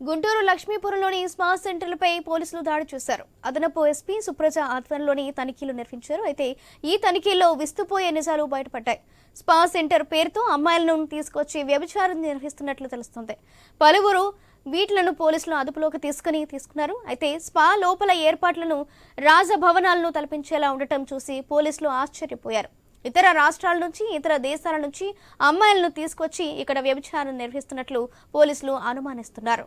Guntur లక్ష్మీపురంలోని spa సెంటర్లపై పోలీసులు దాడి చేశారు. అదనపు ఎస్పీ సుప్రజ ఆధ్వర్యంలోని తనిఖీలు నిర్వహించారు. అయితే ఈ తనిఖీల్లో విస్తుపోయే నిజాలు బయటపడ్డాయి. స్పా సెంటర్ పేరుతో అమ్మాయిలను తీసుకొచ్చి వ్యభిచారం నిర్వహిస్తున్నట్లు తెలుస్తుంది. పలువురు వీటిలను పోలీసులు అదుపులోకి తీసుకుని తీసుకున్నారు. అయితే స్పా లోపల ఏర్పాట్లను రాజభవనాలను తలపించేలా ఉండటం చూసి పోలీసులు ఆశ్చర్యపోయారు. ఇతర రాష్ట్రాల నుంచి ఇతర దేశాల నుంచి అమ్మాయిలను తీసుకొచ్చి ఇక్కడ వ్యభిచారం నిర్వహిస్తున్నట్లు పోలీసులు అనుమానిస్తున్నారు.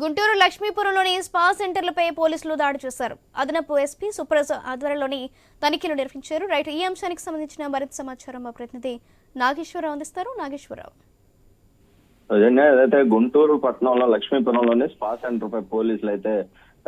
గుంటూరు లక్ష్మీపురంలోని స్పా సెంటర్లపై పోలీసులు దాడి చేశారు. అదనపు ఎస్పీ సుప్రజ్ ఆధ్వర్యంలోని తనిఖీలు నిర్వహించారు. రైట్ ఈ అంశానికి సంబంధించిన మరింత సమాచారం మా ప్రతినిధి నాగేశ్వరరావు అందిస్తారు. నాగేశ్వరరావు. ఏదైతే గుంటూరు పట్టణంలో లక్ష్మీపురంలోని స్పా సెంటర్ పై పోలీసులు అయితే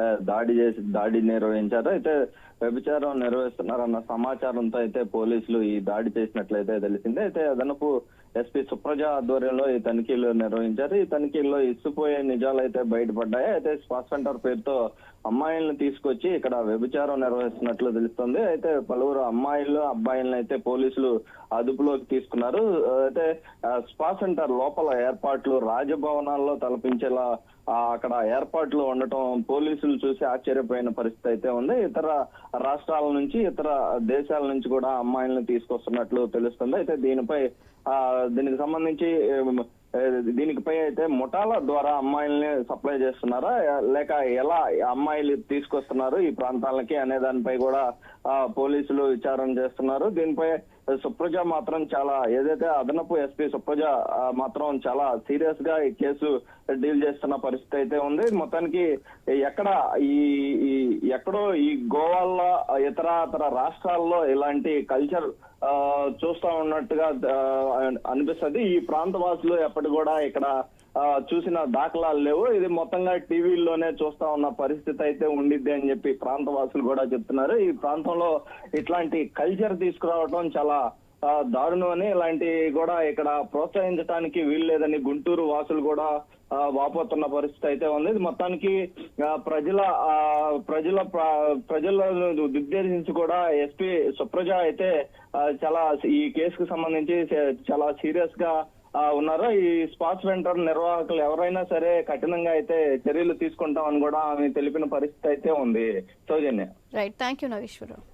దాడి చేసి దాడి నిర్వహించారు. అయితే వ్యభిచారం నిర్వహిస్తున్నారన్న సమాచారంతో అయితే పోలీసులు ఈ దాడి చేసినట్లయితే తెలిసింది. అయితే అదనపు ఎస్పీ సుప్రజ ఆధ్వర్యంలో ఈ తనిఖీలు నిర్వహించారు. ఈ తనిఖీల్లో ఇసుపోయే నిజాలు అయితే బయటపడ్డాయి. అయితే స్పా సెంటర్ పేరుతో అమ్మాయిలను తీసుకొచ్చి ఇక్కడ వ్యభిచారం నిర్వహిస్తున్నట్లు తెలుస్తుంది. అయితే పలువురు అమ్మాయిలు అబ్బాయిలను అయితే పోలీసులు అదుపులోకి తీసుకున్నారు. అయితే స్పా సెంటర్ లోపల ఏర్పాట్లు రాజభవనాల్లో తలపించేలా అక్కడ ఏర్పాట్లు ఉండటం పోలీసులు చూసి ఆశ్చర్యపోయిన పరిస్థితి అయితే ఉంది. ఇతర రాష్ట్రాల నుంచి ఇతర దేశాల నుంచి కూడా అమ్మాయిలను తీసుకొస్తున్నట్లు తెలుస్తుంది. అయితే దీనిపై ఆ దీనికి సంబంధించి దీనికిపై అయితే ముఠాల ద్వారా అమ్మాయిల్ని సప్లై చేస్తున్నారా? లేక ఎలా అమ్మాయిలు తీసుకొస్తున్నారు ఈ ప్రాంతాలకి అనే దానిపై కూడా ఆ, పోలీసులు విచారణ చేస్తున్నారు. దీనిపై సుప్రజ మాత్రం చాలా ఏదైతే అదనపు ఎస్పీ సుప్రజ మాత్రం చాలా సీరియస్గా ఈ కేసు డీల్ చేస్తున్న పరిస్థితి అయితే ఉంది. మొత్తానికి ఎక్కడ ఈ ఎక్కడో ఈ గోవాల్లో ఇతర ఇతర రాష్ట్రాల్లో ఇలాంటి కల్చర్ ఆ, చూస్తా ఉన్నట్టుగా అనిపిస్తుంది అనిపిస్తది. ఈ ప్రాంత వాసులు ఎప్పటి కూడా ఇక్కడ చూసిన దాఖలాలు లేవు. ఇది మొత్తంగా టీవీల్లోనే చూస్తా ఉన్న పరిస్థితి అయితే ఉండిద్ది అని చెప్పి ప్రాంత వాసులు కూడా చెప్తున్నారు. ఈ ప్రాంతంలో ఇట్లాంటి కల్చర్ తీసుకురావడం చాలా దారుణం అని ఇలాంటి కూడా ఇక్కడ ప్రోత్సహించడానికి వీల్లేదని గుంటూరు వాసులు కూడా వాపోతున్న పరిస్థితి అయితే ఉంది. ఇది మొత్తానికి ప్రజల ఆ, ప్రజల ప్రజలను ఉద్దేశించి కూడా ఎస్పీ సుప్రజ అయితే చాలా ఈ కేసుకు సంబంధించి చాలా సీరియస్గా ఉన్నారు? ఈ స్పాట్స్ వెంటర్ నిర్వాహకులు ఎవరైనా సరే కఠినంగా అయితే చర్యలు తీసుకుంటామని కూడా ఆమె తెలిపిన పరిస్థితి అయితే ఉంది. Soujanya. Right thank you Nageswararao